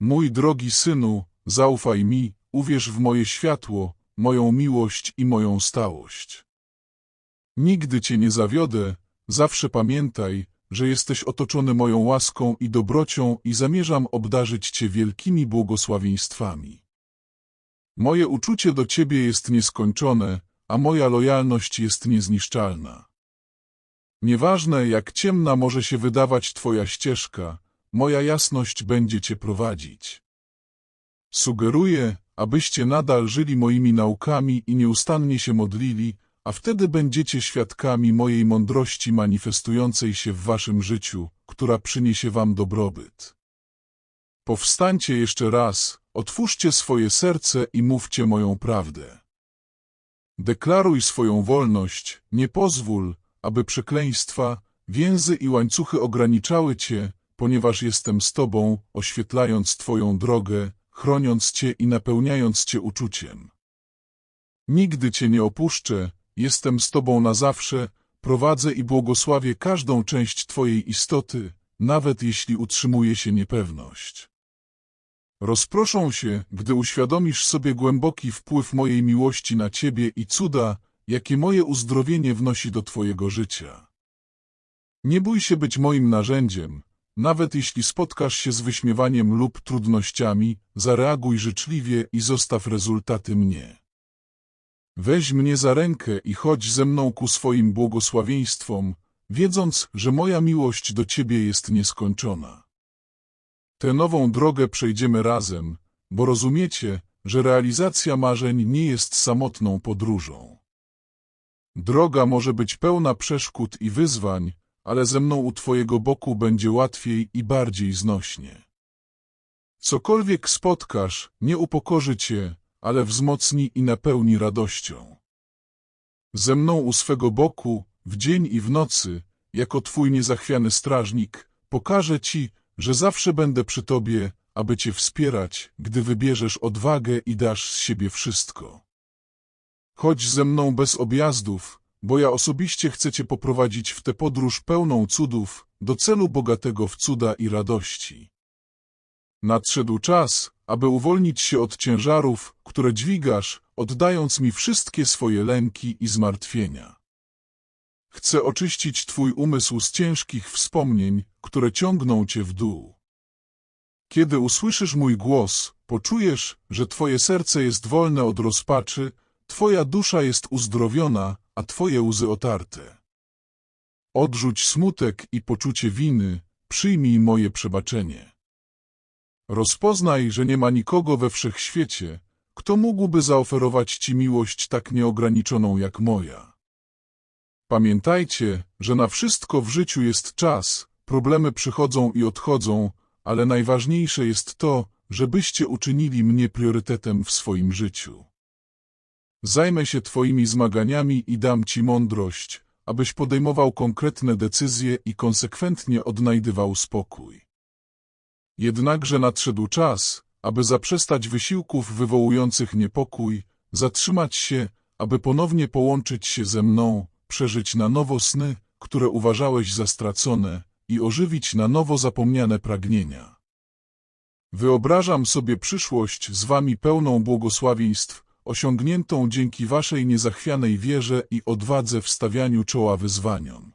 Mój drogi synu, zaufaj mi, uwierz w moje światło, moją miłość i moją stałość. Nigdy cię nie zawiodę, zawsze pamiętaj, że jesteś otoczony moją łaską i dobrocią i zamierzam obdarzyć cię wielkimi błogosławieństwami. Moje uczucie do ciebie jest nieskończone, a moja lojalność jest niezniszczalna. Nieważne jak ciemna może się wydawać twoja ścieżka, moja jasność będzie cię prowadzić. Sugeruję, abyście nadal żyli moimi naukami i nieustannie się modlili, a wtedy będziecie świadkami mojej mądrości manifestującej się w waszym życiu, która przyniesie wam dobrobyt. Powstańcie jeszcze raz, otwórzcie swoje serce i mówcie moją prawdę. Deklaruj swoją wolność, nie pozwól, aby przekleństwa, więzy i łańcuchy ograniczały cię, ponieważ jestem z tobą, oświetlając twoją drogę, chroniąc cię i napełniając cię uczuciem. Nigdy cię nie opuszczę, jestem z tobą na zawsze, prowadzę i błogosławię każdą część twojej istoty, nawet jeśli utrzymuje się niepewność. Rozproszą się, gdy uświadomisz sobie głęboki wpływ mojej miłości na ciebie i cuda, jakie moje uzdrowienie wnosi do twojego życia. Nie bój się być moim narzędziem, nawet jeśli spotkasz się z wyśmiewaniem lub trudnościami, zareaguj życzliwie i zostaw rezultaty mnie. Weź mnie za rękę i chodź ze mną ku swoim błogosławieństwom, wiedząc, że moja miłość do Ciebie jest nieskończona. Tę nową drogę przejdziemy razem, bo rozumiecie, że realizacja marzeń nie jest samotną podróżą. Droga może być pełna przeszkód i wyzwań, ale ze mną u Twojego boku będzie łatwiej i bardziej znośnie. Cokolwiek spotkasz, nie upokorzy Cię, ale wzmocni i napełni radością. Ze mną u swego boku, w dzień i w nocy, jako Twój niezachwiany strażnik, pokażę Ci, że zawsze będę przy Tobie, aby Cię wspierać, gdy wybierzesz odwagę i dasz z siebie wszystko. Chodź ze mną bez objazdów, bo ja osobiście chcę Cię poprowadzić w tę podróż pełną cudów, do celu bogatego w cuda i radości. Nadszedł czas, aby uwolnić się od ciężarów, które dźwigasz, oddając mi wszystkie swoje lęki i zmartwienia. Chcę oczyścić Twój umysł z ciężkich wspomnień, które ciągną Cię w dół. Kiedy usłyszysz mój głos, poczujesz, że Twoje serce jest wolne od rozpaczy, Twoja dusza jest uzdrowiona, a Twoje łzy otarte. Odrzuć smutek i poczucie winy, przyjmij moje przebaczenie. Rozpoznaj, że nie ma nikogo we wszechświecie, kto mógłby zaoferować Ci miłość tak nieograniczoną jak moja. Pamiętajcie, że na wszystko w życiu jest czas, problemy przychodzą i odchodzą, ale najważniejsze jest to, żebyście uczynili mnie priorytetem w swoim życiu. Zajmę się Twoimi zmaganiami i dam Ci mądrość, abyś podejmował konkretne decyzje i konsekwentnie odnajdywał spokój. Jednakże nadszedł czas, aby zaprzestać wysiłków wywołujących niepokój, zatrzymać się, aby ponownie połączyć się ze mną, przeżyć na nowo sny, które uważałeś za stracone i ożywić na nowo zapomniane pragnienia. Wyobrażam sobie przyszłość z wami pełną błogosławieństw, osiągniętą dzięki waszej niezachwianej wierze i odwadze w stawianiu czoła wyzwaniom.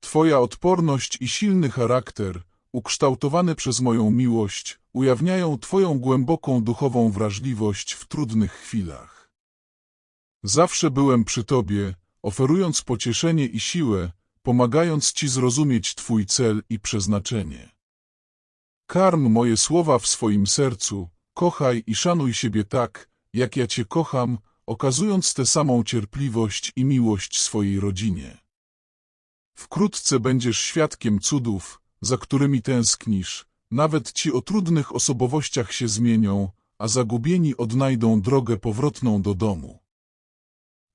Twoja odporność i silny charakter, ukształtowane przez moją miłość, ujawniają Twoją głęboką duchową wrażliwość w trudnych chwilach. Zawsze byłem przy Tobie, oferując pocieszenie i siłę, pomagając Ci zrozumieć Twój cel i przeznaczenie. Karm moje słowa w swoim sercu, kochaj i szanuj siebie tak, jak ja Cię kocham, okazując tę samą cierpliwość i miłość swojej rodzinie. Wkrótce będziesz świadkiem cudów, za którymi tęsknisz, nawet ci o trudnych osobowościach się zmienią, a zagubieni odnajdą drogę powrotną do domu.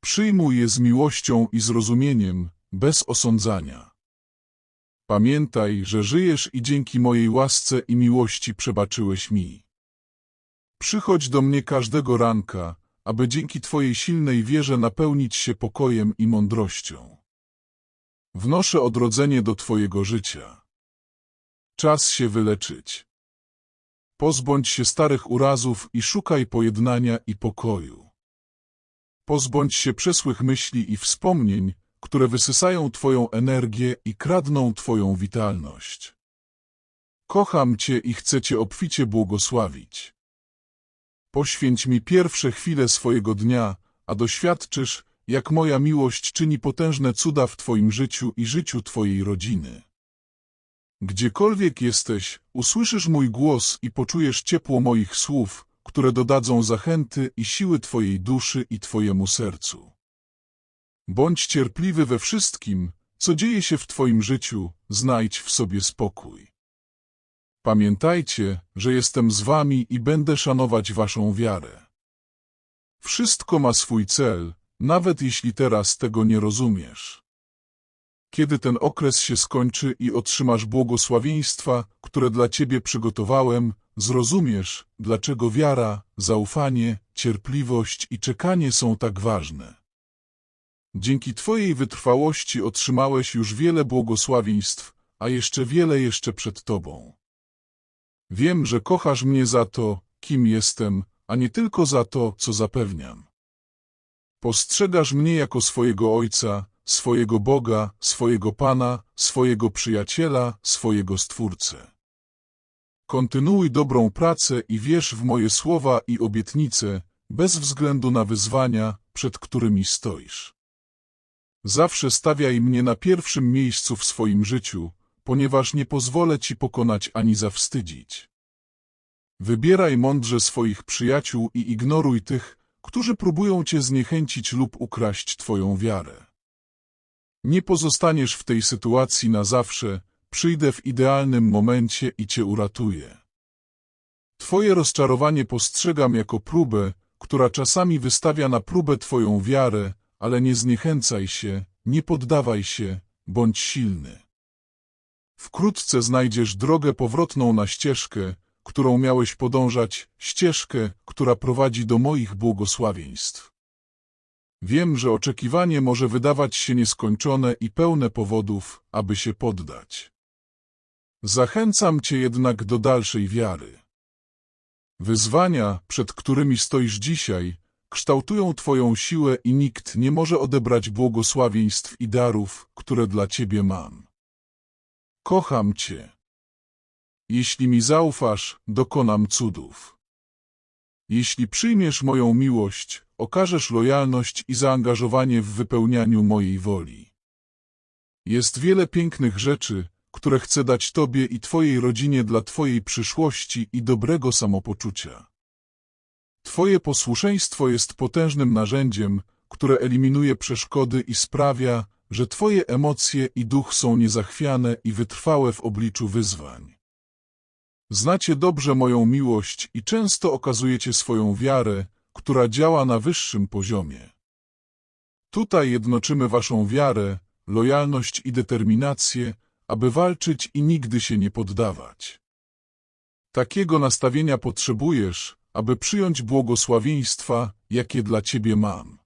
Przyjmuj je z miłością i zrozumieniem, bez osądzania. Pamiętaj, że żyjesz i dzięki mojej łasce i miłości przebaczyłeś mi. Przychodź do mnie każdego ranka, aby dzięki Twojej silnej wierze napełnić się pokojem i mądrością. Wnoszę odrodzenie do Twojego życia. Czas się wyleczyć. Pozbądź się starych urazów i szukaj pojednania i pokoju. Pozbądź się przesłych myśli i wspomnień, które wysysają Twoją energię i kradną Twoją witalność. Kocham Cię i chcę Cię obficie błogosławić. Poświęć mi pierwsze chwile swojego dnia, a doświadczysz, jak moja miłość czyni potężne cuda w Twoim życiu i życiu Twojej rodziny. Gdziekolwiek jesteś, usłyszysz mój głos i poczujesz ciepło moich słów, które dodadzą zachęty i siły Twojej duszy i Twojemu sercu. Bądź cierpliwy we wszystkim, co dzieje się w Twoim życiu, znajdź w sobie spokój. Pamiętajcie, że jestem z Wami i będę szanować Waszą wiarę. Wszystko ma swój cel, nawet jeśli teraz tego nie rozumiesz. Kiedy ten okres się skończy i otrzymasz błogosławieństwa, które dla Ciebie przygotowałem, zrozumiesz, dlaczego wiara, zaufanie, cierpliwość i czekanie są tak ważne. Dzięki Twojej wytrwałości otrzymałeś już wiele błogosławieństw, a jeszcze wiele jeszcze przed Tobą. Wiem, że kochasz mnie za to, kim jestem, a nie tylko za to, co zapewniam. Postrzegasz mnie jako swojego Ojca, swojego Boga, swojego Pana, swojego przyjaciela, swojego Stwórcę. Kontynuuj dobrą pracę i wierz w moje słowa i obietnice, bez względu na wyzwania, przed którymi stoisz. Zawsze stawiaj mnie na pierwszym miejscu w swoim życiu, ponieważ nie pozwolę Ci pokonać ani zawstydzić. Wybieraj mądrze swoich przyjaciół i ignoruj tych, którzy próbują Cię zniechęcić lub ukraść Twoją wiarę. Nie pozostaniesz w tej sytuacji na zawsze, przyjdę w idealnym momencie i Cię uratuję. Twoje rozczarowanie postrzegam jako próbę, która czasami wystawia na próbę Twoją wiarę, ale nie zniechęcaj się, nie poddawaj się, bądź silny. Wkrótce znajdziesz drogę powrotną na ścieżkę, którą miałeś podążać, ścieżkę, która prowadzi do moich błogosławieństw. Wiem, że oczekiwanie może wydawać się nieskończone i pełne powodów, aby się poddać. Zachęcam Cię jednak do dalszej wiary. Wyzwania, przed którymi stoisz dzisiaj, kształtują Twoją siłę i nikt nie może odebrać błogosławieństw i darów, które dla Ciebie mam. Kocham Cię. Jeśli mi zaufasz, dokonam cudów. Jeśli przyjmiesz moją miłość, okażesz lojalność i zaangażowanie w wypełnianiu mojej woli. Jest wiele pięknych rzeczy, które chcę dać Tobie i Twojej rodzinie dla Twojej przyszłości i dobrego samopoczucia. Twoje posłuszeństwo jest potężnym narzędziem, które eliminuje przeszkody i sprawia, że Twoje emocje i duch są niezachwiane i wytrwałe w obliczu wyzwań. Znacie dobrze moją miłość i często okazujecie swoją wiarę, która działa na wyższym poziomie. Tutaj jednoczymy waszą wiarę, lojalność i determinację, aby walczyć i nigdy się nie poddawać. Takiego nastawienia potrzebujesz, aby przyjąć błogosławieństwa, jakie dla ciebie mam.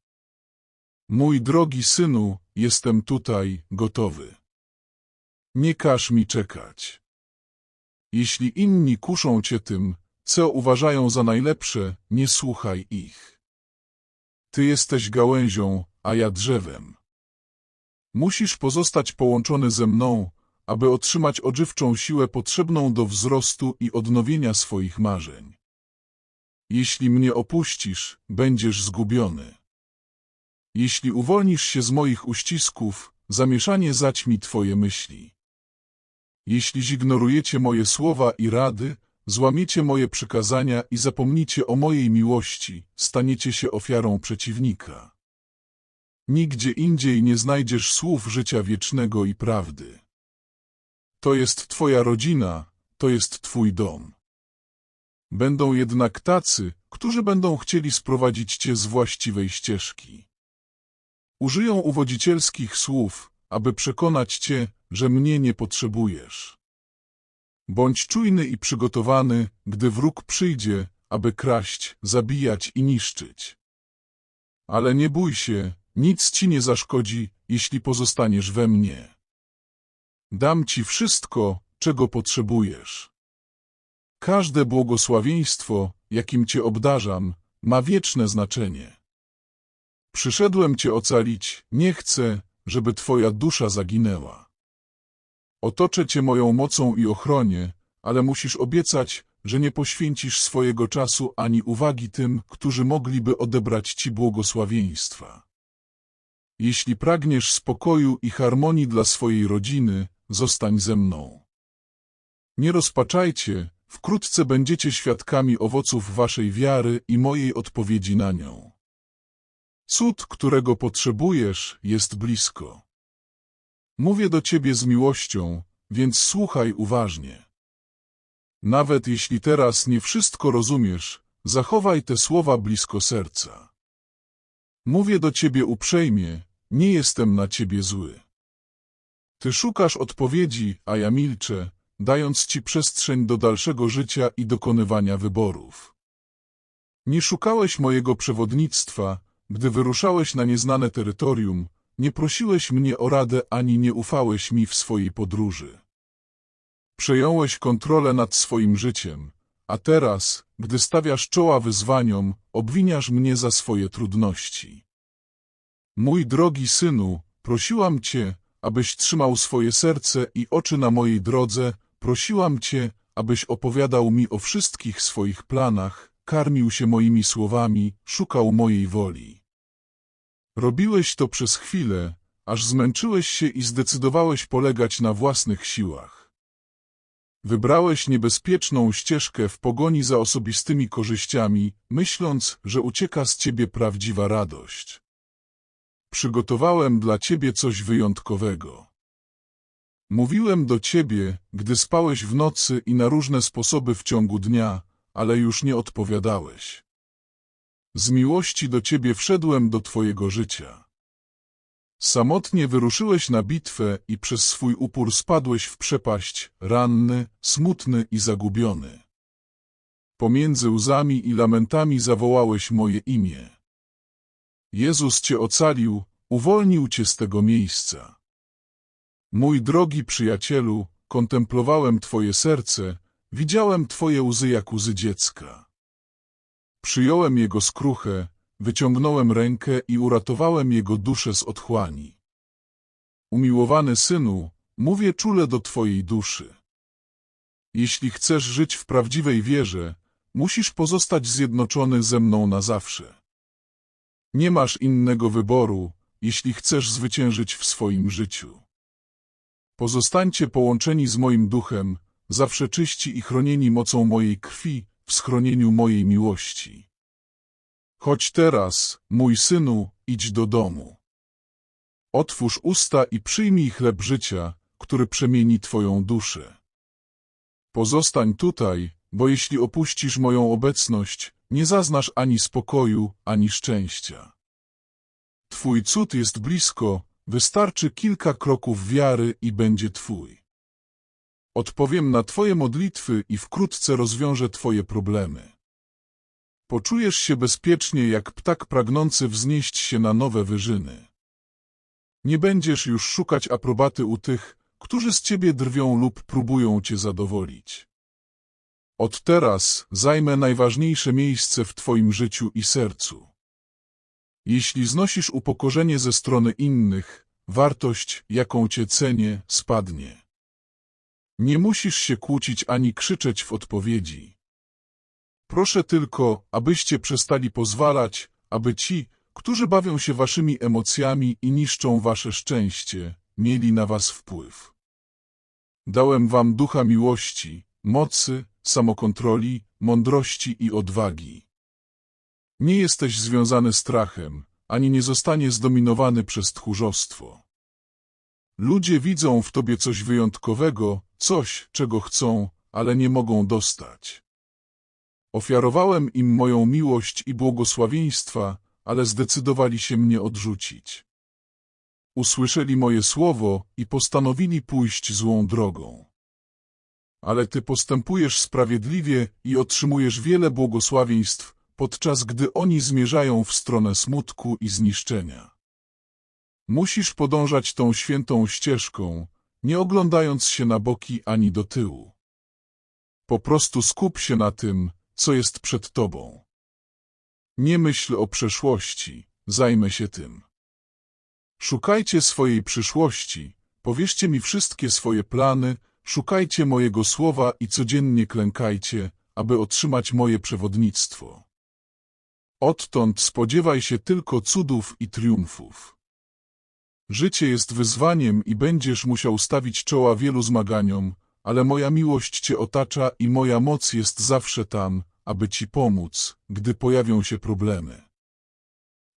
Mój drogi synu, jestem tutaj, gotowy. Nie każ mi czekać. Jeśli inni kuszą cię tym, co uważają za najlepsze, nie słuchaj ich. Ty jesteś gałęzią, a ja drzewem. Musisz pozostać połączony ze mną, aby otrzymać odżywczą siłę potrzebną do wzrostu i odnowienia swoich marzeń. Jeśli mnie opuścisz, będziesz zgubiony. Jeśli uwolnisz się z moich uścisków, zamieszanie zaćmi twoje myśli. Jeśli zignorujecie moje słowa i rady, złamiecie moje przykazania i zapomnicie o mojej miłości, staniecie się ofiarą przeciwnika. Nigdzie indziej nie znajdziesz słów życia wiecznego i prawdy. To jest twoja rodzina, to jest twój dom. Będą jednak tacy, którzy będą chcieli sprowadzić cię z właściwej ścieżki. Użyją uwodzicielskich słów, aby przekonać cię, że mnie nie potrzebujesz. Bądź czujny i przygotowany, gdy wróg przyjdzie, aby kraść, zabijać i niszczyć. Ale nie bój się, nic ci nie zaszkodzi, jeśli pozostaniesz we mnie. Dam ci wszystko, czego potrzebujesz. Każde błogosławieństwo, jakim Cię obdarzam, ma wieczne znaczenie. Przyszedłem Cię ocalić, nie chcę, żeby Twoja dusza zaginęła. Otoczę Cię moją mocą i ochronię, ale musisz obiecać, że nie poświęcisz swojego czasu ani uwagi tym, którzy mogliby odebrać Ci błogosławieństwa. Jeśli pragniesz spokoju i harmonii dla swojej rodziny, zostań ze mną. Nie rozpaczajcie, wkrótce będziecie świadkami owoców waszej wiary i mojej odpowiedzi na nią. Cud, którego potrzebujesz, jest blisko. Mówię do ciebie z miłością, więc słuchaj uważnie. Nawet jeśli teraz nie wszystko rozumiesz, zachowaj te słowa blisko serca. Mówię do ciebie uprzejmie, nie jestem na ciebie zły. Ty szukasz odpowiedzi, a ja milczę, dając ci przestrzeń do dalszego życia i dokonywania wyborów. Nie szukałeś mojego przewodnictwa, gdy wyruszałeś na nieznane terytorium, nie prosiłeś mnie o radę ani nie ufałeś mi w swojej podróży. Przejąłeś kontrolę nad swoim życiem, a teraz, gdy stawiasz czoła wyzwaniom, obwiniasz mnie za swoje trudności. Mój drogi synu, prosiłam cię, abyś trzymał swoje serce i oczy na mojej drodze, prosiłam cię, abyś opowiadał mi o wszystkich swoich planach, karmił się moimi słowami, szukał mojej woli. Robiłeś to przez chwilę, aż zmęczyłeś się i zdecydowałeś polegać na własnych siłach. Wybrałeś niebezpieczną ścieżkę w pogoni za osobistymi korzyściami, myśląc, że ucieka z ciebie prawdziwa radość. Przygotowałem dla ciebie coś wyjątkowego. Mówiłem do ciebie, gdy spałeś w nocy i na różne sposoby w ciągu dnia, ale już nie odpowiadałeś. Z miłości do ciebie wszedłem do twojego życia. Samotnie wyruszyłeś na bitwę i przez swój upór spadłeś w przepaść, ranny, smutny i zagubiony. Pomiędzy łzami i lamentami zawołałeś moje imię. Jezus cię ocalił, uwolnił cię z tego miejsca. Mój drogi przyjacielu, kontemplowałem twoje serce, widziałem twoje łzy jak łzy dziecka. Przyjąłem jego skruchę, wyciągnąłem rękę i uratowałem jego duszę z otchłani. Umiłowany synu, mówię czule do twojej duszy. Jeśli chcesz żyć w prawdziwej wierze, musisz pozostać zjednoczony ze mną na zawsze. Nie masz innego wyboru, jeśli chcesz zwyciężyć w swoim życiu. Pozostańcie połączeni z moim duchem, zawsze czyści i chronieni mocą mojej krwi, w schronieniu mojej miłości. Chodź teraz, mój synu, idź do domu. Otwórz usta i przyjmij chleb życia, który przemieni twoją duszę. Pozostań tutaj, bo jeśli opuścisz moją obecność, nie zaznasz ani spokoju, ani szczęścia. Twój cud jest blisko, wystarczy kilka kroków wiary i będzie Twój. Odpowiem na Twoje modlitwy i wkrótce rozwiążę Twoje problemy. Poczujesz się bezpiecznie jak ptak pragnący wznieść się na nowe wyżyny. Nie będziesz już szukać aprobaty u tych, którzy z Ciebie drwią lub próbują Cię zadowolić. Od teraz zajmę najważniejsze miejsce w Twoim życiu i sercu. Jeśli znosisz upokorzenie ze strony innych, wartość, jaką Cię cenię, spadnie. Nie musisz się kłócić ani krzyczeć w odpowiedzi. Proszę tylko, abyście przestali pozwalać, aby ci, którzy bawią się waszymi emocjami i niszczą wasze szczęście, mieli na was wpływ. Dałem wam ducha miłości, mocy, samokontroli, mądrości i odwagi. Nie jesteś związany strachem, ani nie zostanie zdominowany przez tchórzostwo. Ludzie widzą w tobie coś wyjątkowego, coś, czego chcą, ale nie mogą dostać. Ofiarowałem im moją miłość i błogosławieństwa, ale zdecydowali się mnie odrzucić. Usłyszeli moje słowo i postanowili pójść złą drogą. Ale Ty postępujesz sprawiedliwie i otrzymujesz wiele błogosławieństw, podczas gdy oni zmierzają w stronę smutku i zniszczenia. Musisz podążać tą świętą ścieżką, nie oglądając się na boki ani do tyłu. Po prostu skup się na tym, co jest przed tobą. Nie myśl o przeszłości, zajmę się tym. Szukajcie swojej przyszłości, powierzcie mi wszystkie swoje plany, szukajcie mojego słowa i codziennie klękajcie, aby otrzymać moje przewodnictwo. Odtąd spodziewaj się tylko cudów i triumfów. Życie jest wyzwaniem i będziesz musiał stawić czoła wielu zmaganiom, ale moja miłość cię otacza i moja moc jest zawsze tam, aby ci pomóc, gdy pojawią się problemy.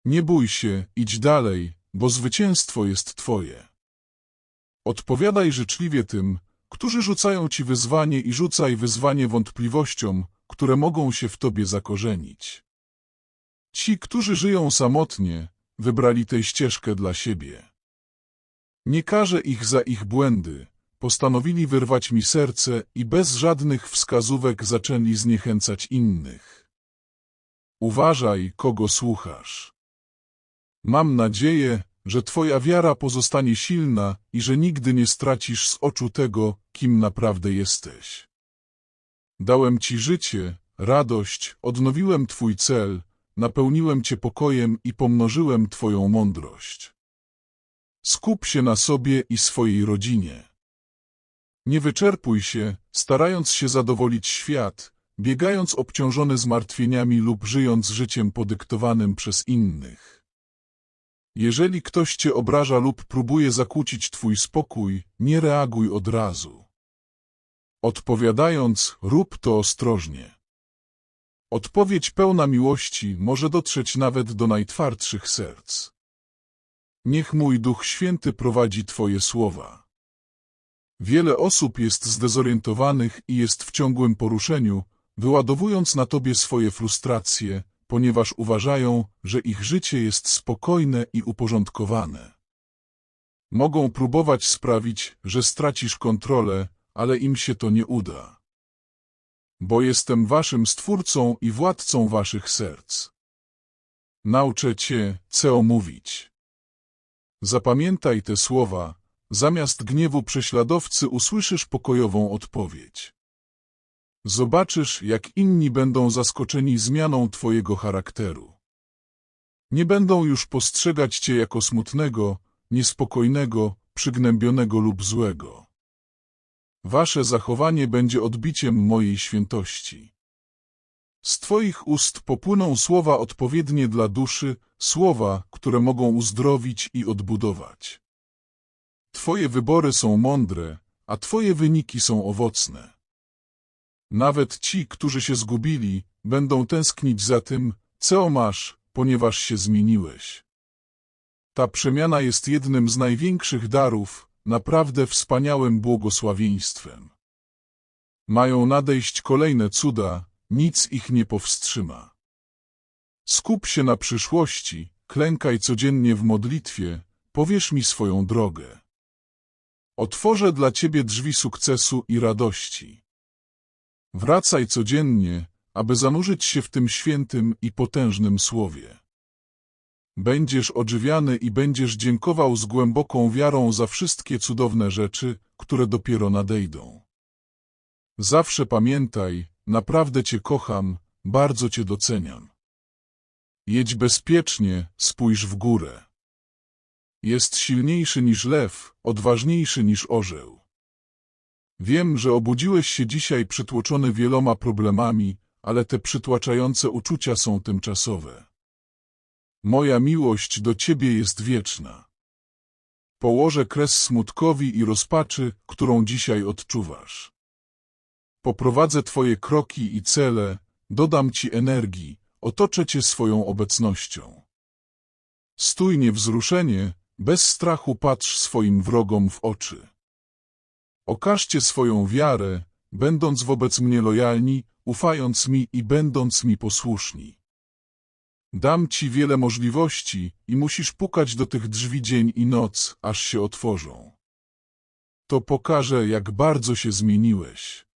Nie bój się, idź dalej, bo zwycięstwo jest twoje. Odpowiadaj życzliwie tym, którzy rzucają ci wyzwanie i rzucaj wyzwanie wątpliwościom, które mogą się w tobie zakorzenić. Ci, którzy żyją samotnie, wybrali tę ścieżkę dla siebie. Nie karzę ich za ich błędy, postanowili wyrwać mi serce i bez żadnych wskazówek zaczęli zniechęcać innych. Uważaj, kogo słuchasz. Mam nadzieję, że Twoja wiara pozostanie silna i że nigdy nie stracisz z oczu tego, kim naprawdę jesteś. Dałem Ci życie, radość, odnowiłem Twój cel, napełniłem Cię pokojem i pomnożyłem Twoją mądrość. Skup się na sobie i swojej rodzinie. Nie wyczerpuj się, starając się zadowolić świat, biegając obciążony zmartwieniami lub żyjąc życiem podyktowanym przez innych. Jeżeli ktoś cię obraża lub próbuje zakłócić twój spokój, nie reaguj od razu. Odpowiadając, rób to ostrożnie. Odpowiedź pełna miłości może dotrzeć nawet do najtwardszych serc. Niech mój Duch Święty prowadzi Twoje słowa. Wiele osób jest zdezorientowanych i jest w ciągłym poruszeniu, wyładowując na Tobie swoje frustracje, ponieważ uważają, że ich życie jest spokojne i uporządkowane. Mogą próbować sprawić, że stracisz kontrolę, ale im się to nie uda. Bo jestem Waszym Stwórcą i Władcą Waszych serc. Nauczę Cię, co mówić. Zapamiętaj te słowa, zamiast gniewu prześladowcy usłyszysz pokojową odpowiedź. Zobaczysz, jak inni będą zaskoczeni zmianą Twojego charakteru. Nie będą już postrzegać Cię jako smutnego, niespokojnego, przygnębionego lub złego. Wasze zachowanie będzie odbiciem mojej świętości. Z Twoich ust popłyną słowa odpowiednie dla duszy, słowa, które mogą uzdrowić i odbudować. Twoje wybory są mądre, a Twoje wyniki są owocne. Nawet ci, którzy się zgubili, będą tęsknić za tym, co masz, ponieważ się zmieniłeś. Ta przemiana jest jednym z największych darów, naprawdę wspaniałym błogosławieństwem. Mają nadejść kolejne cuda, nic ich nie powstrzyma. Skup się na przyszłości, klękaj codziennie w modlitwie, powiesz mi swoją drogę. Otworzę dla Ciebie drzwi sukcesu i radości. Wracaj codziennie, aby zanurzyć się w tym świętym i potężnym słowie. Będziesz odżywiany i będziesz dziękował z głęboką wiarą za wszystkie cudowne rzeczy, które dopiero nadejdą. Zawsze pamiętaj, naprawdę Cię kocham, bardzo Cię doceniam. Jedź bezpiecznie, spójrz w górę. Jest silniejszy niż lew, odważniejszy niż orzeł. Wiem, że obudziłeś się dzisiaj przytłoczony wieloma problemami, ale te przytłaczające uczucia są tymczasowe. Moja miłość do Ciebie jest wieczna. Położę kres smutkowi i rozpaczy, którą dzisiaj odczuwasz. Poprowadzę Twoje kroki i cele, dodam Ci energii, otoczę Cię swoją obecnością. Stój niewzruszenie, bez strachu patrz swoim wrogom w oczy. Okażcie swoją wiarę, będąc wobec mnie lojalni, ufając mi i będąc mi posłuszni. Dam ci wiele możliwości i musisz pukać do tych drzwi dzień i noc, aż się otworzą. To pokaże, jak bardzo się zmieniłeś.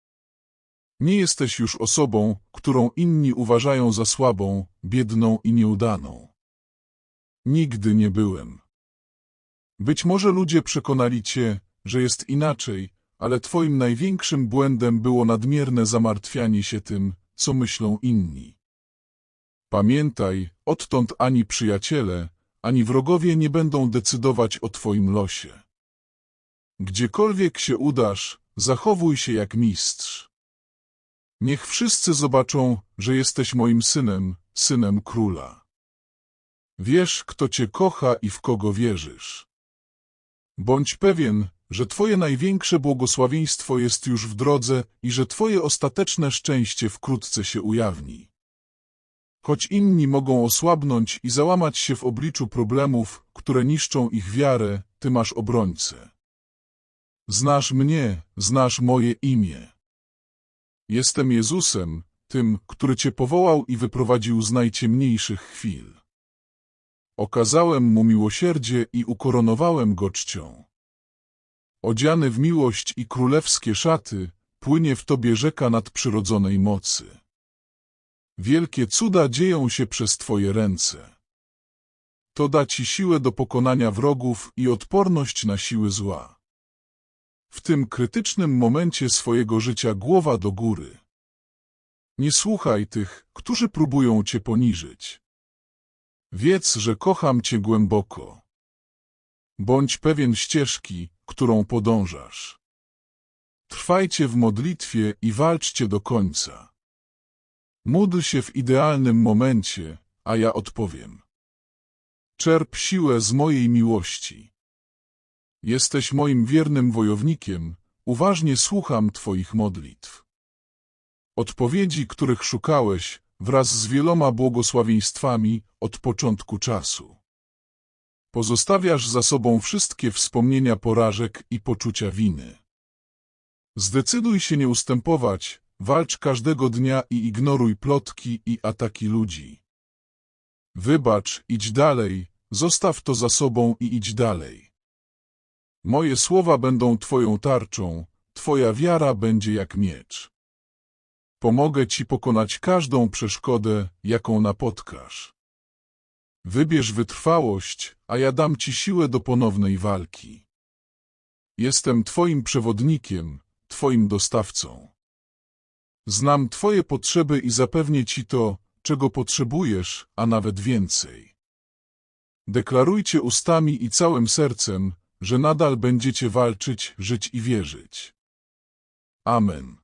Nie jesteś już osobą, którą inni uważają za słabą, biedną i nieudaną. Nigdy nie byłem. Być może ludzie przekonali cię, że jest inaczej, ale twoim największym błędem było nadmierne zamartwianie się tym, co myślą inni. Pamiętaj, odtąd ani przyjaciele, ani wrogowie nie będą decydować o twoim losie. Gdziekolwiek się udasz, zachowuj się jak mistrz. Niech wszyscy zobaczą, że jesteś moim synem, synem króla. Wiesz, kto cię kocha i w kogo wierzysz. Bądź pewien, że twoje największe błogosławieństwo jest już w drodze i że twoje ostateczne szczęście wkrótce się ujawni. Choć inni mogą osłabnąć i załamać się w obliczu problemów, które niszczą ich wiarę, ty masz obrońcę. Znasz mnie, znasz moje imię. Jestem Jezusem, tym, który cię powołał i wyprowadził z najciemniejszych chwil. Okazałem mu miłosierdzie i ukoronowałem go czcią. Odziany w miłość i królewskie szaty, płynie w tobie rzeka nadprzyrodzonej mocy. Wielkie cuda dzieją się przez twoje ręce. To da ci siłę do pokonania wrogów i odporność na siły zła. W tym krytycznym momencie swojego życia głowa do góry. Nie słuchaj tych, którzy próbują cię poniżyć. Wiedz, że kocham cię głęboko. Bądź pewien ścieżki, którą podążasz. Trwajcie w modlitwie i walczcie do końca. Módl się w idealnym momencie, a ja odpowiem. Czerp siłę z mojej miłości. Jesteś moim wiernym wojownikiem, uważnie słucham Twoich modlitw. Odpowiedzi, których szukałeś, wraz z wieloma błogosławieństwami od początku czasu. Pozostawiasz za sobą wszystkie wspomnienia porażek i poczucia winy. Zdecyduj się nie ustępować, walcz każdego dnia i ignoruj plotki i ataki ludzi. Wybacz, idź dalej, zostaw to za sobą i idź dalej. Moje słowa będą Twoją tarczą, Twoja wiara będzie jak miecz. Pomogę Ci pokonać każdą przeszkodę, jaką napotkasz. Wybierz wytrwałość, a ja dam Ci siłę do ponownej walki. Jestem Twoim przewodnikiem, Twoim dostawcą. Znam Twoje potrzeby i zapewnię Ci to, czego potrzebujesz, a nawet więcej. Deklarujcie ustami i całym sercem, że nadal będziecie walczyć, żyć i wierzyć. Amen.